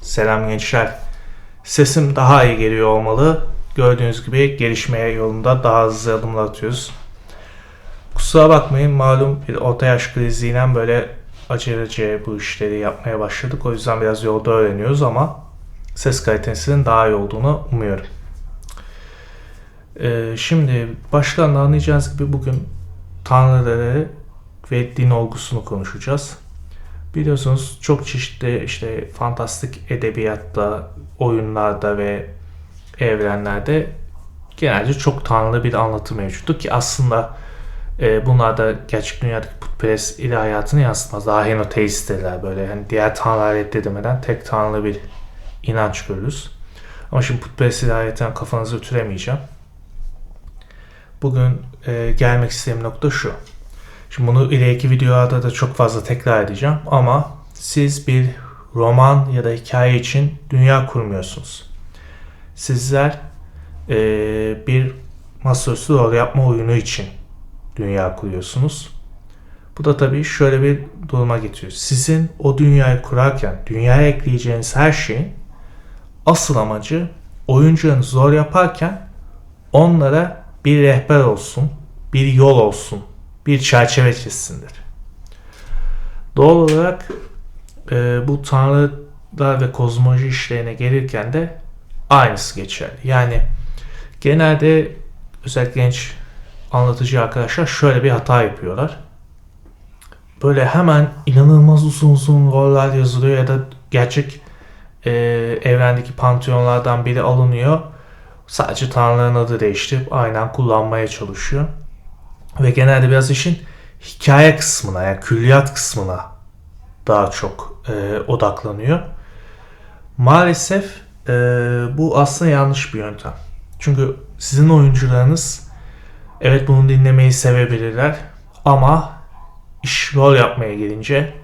Selam gençler. Sesim daha iyi geliyor olmalı. Gördüğünüz gibi gelişmeye yolunda daha hızlı adımlar atıyoruz. Kusura bakmayın malum bir orta yaş kriziyle böyle acelece bu işleri yapmaya başladık. O yüzden biraz yolda öğreniyoruz ama ses kalitesinin daha iyi olduğunu umuyorum. Ee, şimdi baştan anlayacağınız gibi bugün tanrıları ve din olgusunu konuşacağız. Biliyorsunuz çok çeşitli işte fantastik edebiyatta, oyunlarda ve evrenlerde genelde çok tanrılı bir anlatı mevcuttu ki aslında e, bunlar da gerçek dünyadaki putperest ilahiyatını yansıtmaz. Daha henoteistler böyle hani diğer tanrılar reddedemeden tek tanrılı bir inanç görürüz. Ama şimdi putperest ilahiyatından kafanızı ütülemeyeceğim. Bugün e, gelmek istediğim nokta şu. Şimdi bunu ileriki videolarda da çok fazla tekrar edeceğim ama siz bir roman ya da hikaye için dünya kurmuyorsunuz. Sizler e, bir masaüstü rol yapma oyunu için dünya kuruyorsunuz. Bu da tabii şöyle bir duruma getiriyor. Sizin o dünyayı kurarken dünyaya ekleyeceğiniz her şeyin asıl amacı oyuncularınız zor yaparken onlara bir rehber olsun, bir yol olsun, bir çerçeve çizsindir. Doğal olarak e, bu tanrılar ve kozmoloji işlerine gelirken de aynısı geçerli. Yani genelde özellikle genç anlatıcı arkadaşlar şöyle bir hata yapıyorlar. Böyle hemen inanılmaz uzun uzun roller yazılıyor ya da gerçek e, evrendeki pantiyonlardan biri alınıyor. Sadece tanrıların adı değiştirip aynen kullanmaya çalışıyor. Ve genelde biraz işin hikaye kısmına yani külliyat kısmına daha çok e, odaklanıyor. Maalesef e, bu aslında yanlış bir yöntem. Çünkü sizin oyuncularınız evet bunu dinlemeyi sevebilirler ama iş rol yapmaya gelince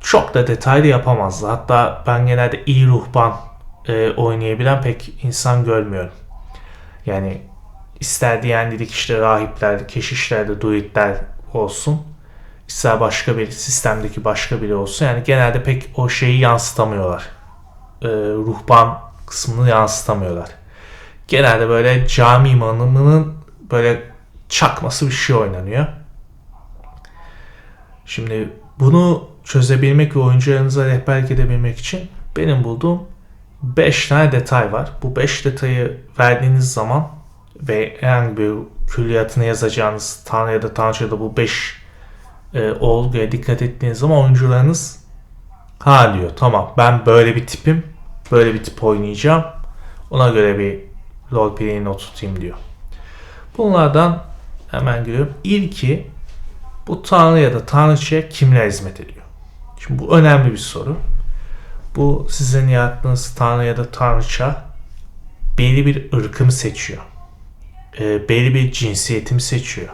çok da detaylı yapamazlar. Hatta ben genelde iyi ruhban e, oynayabilen pek insan görmüyorum. Yani ister diyenlilik işte rahipler, keşişler druidler olsun. ister başka bir sistemdeki başka biri olsun. Yani genelde pek o şeyi yansıtamıyorlar. E, ruhban kısmını yansıtamıyorlar. Genelde böyle cami imamının böyle çakması bir şey oynanıyor. Şimdi bunu çözebilmek ve oyuncularınıza rehberlik edebilmek için benim bulduğum 5 tane detay var. Bu 5 detayı verdiğiniz zaman ve herhangi bir külliyatını yazacağınız tanrı ya da tanrıçada bu 5 e, olguya dikkat ettiğiniz zaman oyuncularınız ha diyor tamam ben böyle bir tipim böyle bir tip oynayacağım ona göre bir rol play'ini oturtayım diyor. Bunlardan hemen giriyorum. İlki bu tanrı ya da tanrıçaya kimler hizmet ediyor? Şimdi bu önemli bir soru. Bu sizin yarattığınız tanrı ya da tanrıça belli bir ırkımı seçiyor. E, belli bir cinsiyetimi seçiyor.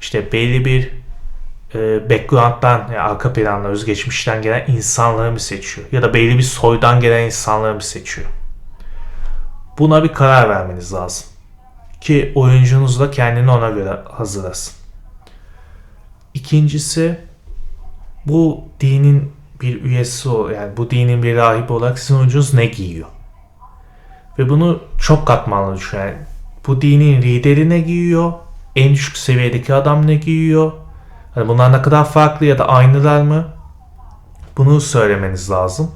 İşte belli bir e, background'dan yani arka planla özgeçmişten gelen insanları mı seçiyor? Ya da belli bir soydan gelen insanları mı seçiyor? Buna bir karar vermeniz lazım. Ki oyuncunuz da kendini ona göre hazırlasın. İkincisi bu dinin bir üyesi o yani bu dinin bir rahibi olarak sizin oyuncunuz ne giyiyor? Ve bunu çok katmanlı düşün. Yani bu dinin lideri ne giyiyor? En düşük seviyedeki adam ne giyiyor? Yani bunlar ne kadar farklı ya da aynılar mı? Bunu söylemeniz lazım.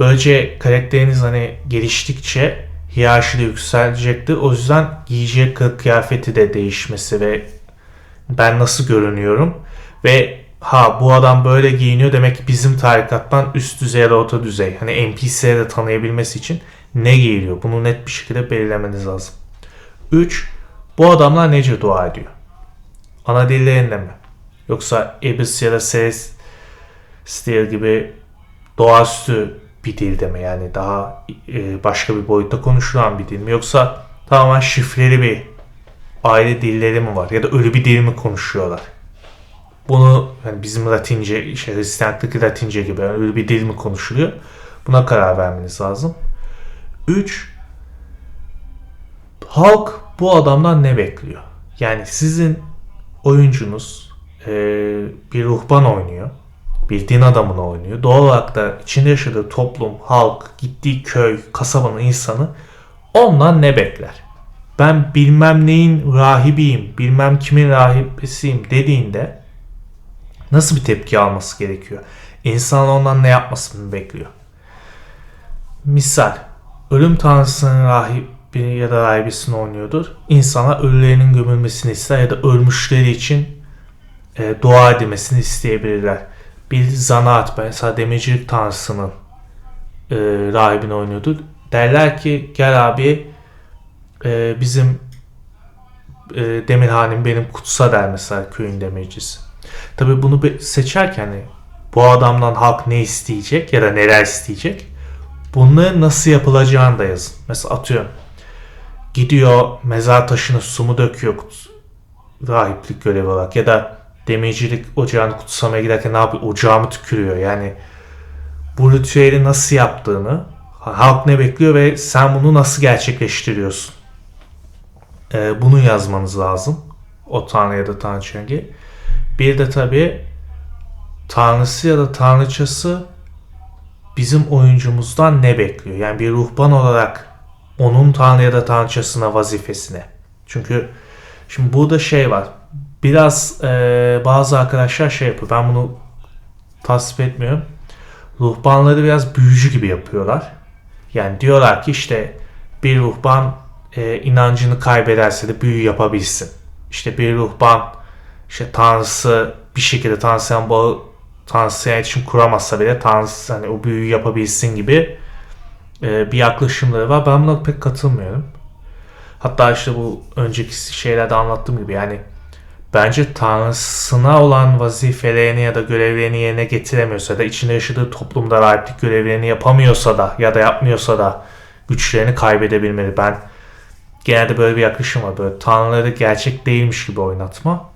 Böylece karakteriniz hani geliştikçe hiyerarşide yükselecektir. O yüzden giyeceği kılık kıyafeti de değişmesi ve ben nasıl görünüyorum ve ha bu adam böyle giyiniyor demek ki bizim tarikattan üst düzey ya da orta düzey hani NPC'leri de tanıyabilmesi için ne giyiliyor bunu net bir şekilde belirlemeniz lazım. 3. Bu adamlar nece dua ediyor? Ana dillerinde mi? Yoksa Ibis ya da Celestial gibi doğaüstü bir dilde mi? Yani daha e, başka bir boyutta konuşulan bir dil mi? Yoksa tamamen şifreli bir aile dilleri mi var? Ya da ölü bir dil mi konuşuyorlar? Bunu yani bizim Latince, işte Hristiyanlıktaki Latince gibi yani öyle bir dil mi konuşuluyor? Buna karar vermeniz lazım. 3. Halk bu adamdan ne bekliyor? Yani sizin oyuncunuz e, bir ruhban oynuyor bir din adamını oynuyor. Doğal olarak da içinde yaşadığı toplum, halk, gittiği köy, kasabanın insanı ondan ne bekler? Ben bilmem neyin rahibiyim, bilmem kimin rahibesiyim dediğinde nasıl bir tepki alması gerekiyor? İnsan ondan ne yapmasını bekliyor? Misal, ölüm tanrısının rahibi ya da rahibesini oynuyordur. İnsana ölülerinin gömülmesini ister ya da ölmüşleri için e, dua edilmesini isteyebilirler. Bir zanaat, mesela demircilik tanrısının e, rahibini oynuyordur. Derler ki gel abi e, bizim e, demirhanem benim kutsa der mesela köyün demircisi. Tabi bunu seçerken hani, bu adamdan halk ne isteyecek ya da neler isteyecek bunların nasıl yapılacağını da yazın. Mesela atıyorum gidiyor mezar taşını su mu döküyor rahiplik görevi olarak ya da demircilik ocağını kutsamaya giderken ne yapıyor? Ocağımı tükürüyor. Yani bu ritüeli nasıl yaptığını, halk ne bekliyor ve sen bunu nasıl gerçekleştiriyorsun? Ee, bunu yazmanız lazım. O tanrı ya da tanrıçaya. Bir de tabi tanrısı ya da tanrıçası bizim oyuncumuzdan ne bekliyor? Yani bir ruhban olarak onun tanrı ya da tanrıçasına vazifesine. Çünkü şimdi burada şey var biraz e, bazı arkadaşlar şey yapıyor. Ben bunu tasvip etmiyorum. Ruhbanları biraz büyücü gibi yapıyorlar. Yani diyorlar ki işte bir ruhban e, inancını kaybederse de büyü yapabilsin. İşte bir ruhban işte tanrısı bir şekilde tanrısıyla bağı tanrısıyla iletişim kuramazsa bile tanrısı hani o büyüyü yapabilsin gibi e, bir yaklaşımları var. Ben buna pek katılmıyorum. Hatta işte bu önceki şeylerde anlattığım gibi yani bence tanrısına olan vazifelerini ya da görevlerini yerine getiremiyorsa da içinde yaşadığı toplumda rahiplik görevlerini yapamıyorsa da ya da yapmıyorsa da güçlerini kaybedebilmeli. Ben genelde böyle bir yaklaşım var. Böyle tanrıları gerçek değilmiş gibi oynatma.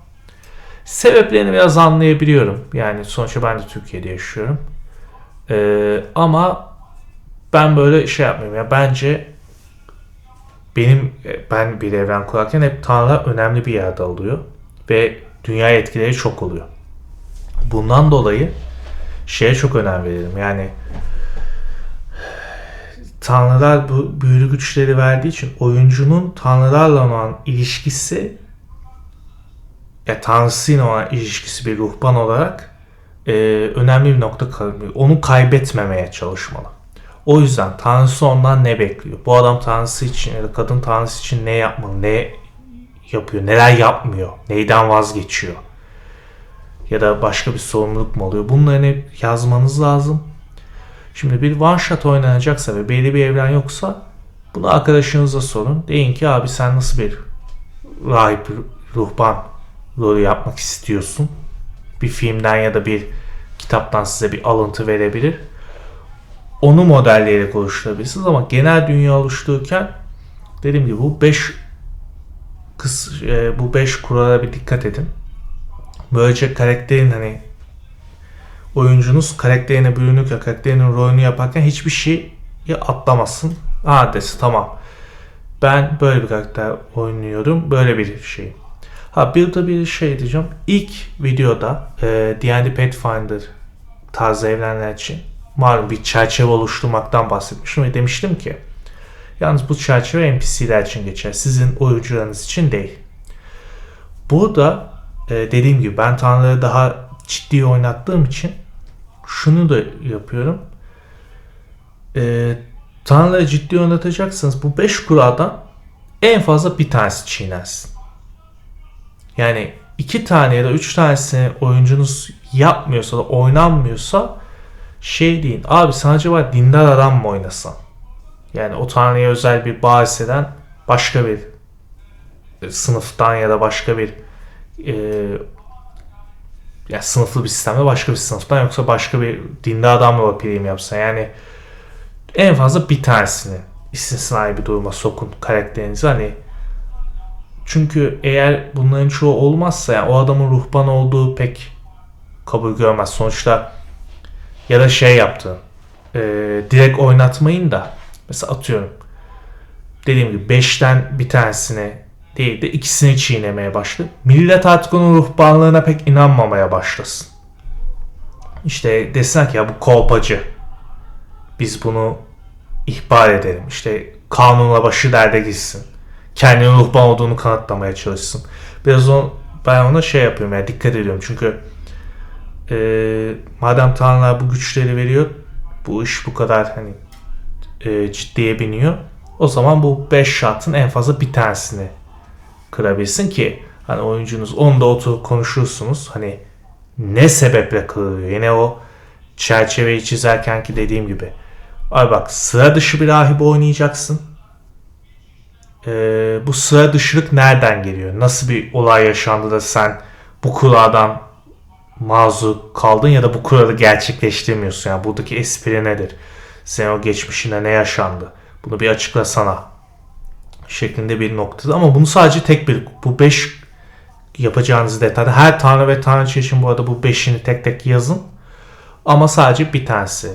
Sebeplerini biraz anlayabiliyorum. Yani sonuçta ben de Türkiye'de yaşıyorum. Ee, ama ben böyle şey yapmıyorum. Ya bence benim ben bir evren kurarken hep tanrılar önemli bir yerde alıyor ve dünya etkileri çok oluyor. Bundan dolayı şeye çok önem veririm. Yani tanrılar bu büyülü güçleri verdiği için oyuncunun tanrılarla olan ilişkisi ya tanrısıyla olan ilişkisi bir ruhban olarak e, önemli bir nokta kalıyor. Onu kaybetmemeye çalışmalı. O yüzden tanrısı ondan ne bekliyor? Bu adam tanrısı için ya da kadın tanrısı için ne yapmalı? Ne yapıyor, neler yapmıyor, neyden vazgeçiyor ya da başka bir sorumluluk mu alıyor bunları hep yazmanız lazım. Şimdi bir one shot oynanacaksa ve belli bir evren yoksa bunu arkadaşınıza sorun. Deyin ki abi sen nasıl bir rahip ruhban rolü yapmak istiyorsun? Bir filmden ya da bir kitaptan size bir alıntı verebilir. Onu modelleyerek oluşturabilirsiniz ama genel dünya oluştururken dediğim gibi bu 5 kız, e, bu 5 kurala bir dikkat edin. Böylece karakterin hani oyuncunuz karakterine bürünürken, karakterinin rolünü yaparken hiçbir şeyi atlamasın. Ha desin tamam. Ben böyle bir karakter oynuyorum. Böyle bir şey. Ha bir de bir şey diyeceğim. İlk videoda e, D&D Pathfinder tarzı evrenler için malum bir çerçeve oluşturmaktan bahsetmiştim ve demiştim ki Yalnız bu çerçeve NPC'ler için geçer. Sizin oyuncularınız için değil. Burada e, dediğim gibi ben tanrıları daha ciddi oynattığım için şunu da yapıyorum. E, tanrıları ciddi oynatacaksınız. Bu 5 kuraldan en fazla bir tanesi çiğnersin. Yani iki tane ya da üç tanesini oyuncunuz yapmıyorsa da oynanmıyorsa şey deyin. Abi sen acaba dindar adam mı oynasan? Yani o tanrıya özel bir bağ hisseden başka bir sınıftan ya da başka bir e, ya sınıflı bir sistemde başka bir sınıftan yoksa başka bir dinde adamla prim yapsa yani en fazla bir tanesini istisnai bir duruma sokun karakterinizi hani çünkü eğer bunların çoğu olmazsa yani o adamın ruhban olduğu pek kabul görmez. Sonuçta ya da şey yaptı. E, direkt oynatmayın da Mesela atıyorum. Dediğim gibi 5'ten bir tanesine değil de ikisini çiğnemeye başladı. Millet artık onun ruhbanlığına pek inanmamaya başlasın. işte desinler ki ya bu kolpacı. Biz bunu ihbar edelim. İşte kanunla başı derde gitsin. Kendinin ruhban olduğunu kanıtlamaya çalışsın. Biraz o, ben ona şey yapıyorum yani dikkat ediyorum. Çünkü e, madem Tanrılar bu güçleri veriyor bu iş bu kadar hani e, ciddiye biniyor. O zaman bu 5 şartın en fazla bir tanesini kırabilsin ki hani oyuncunuz onda oturup konuşursunuz. Hani ne sebeple kırılıyor? Yine o çerçeveyi çizerken ki dediğim gibi. Ay bak sıra dışı bir rahibe oynayacaksın. Ee, bu sıra dışılık nereden geliyor? Nasıl bir olay yaşandı da sen bu kuraldan mazur kaldın ya da bu kuralı gerçekleştirmiyorsun? Yani buradaki espri nedir? Senin o geçmişinde ne yaşandı? Bunu bir açıklasana şeklinde bir noktada ama bunu sadece tek bir bu 5 yapacağınız detayda her tanrı ve tanrıça için bu arada bu 5'ini tek tek yazın ama sadece bir tanesi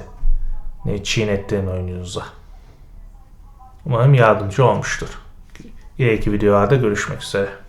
ne çiğnettiğin oyununuza. Umarım yardımcı olmuştur. İleriki videolarda görüşmek üzere.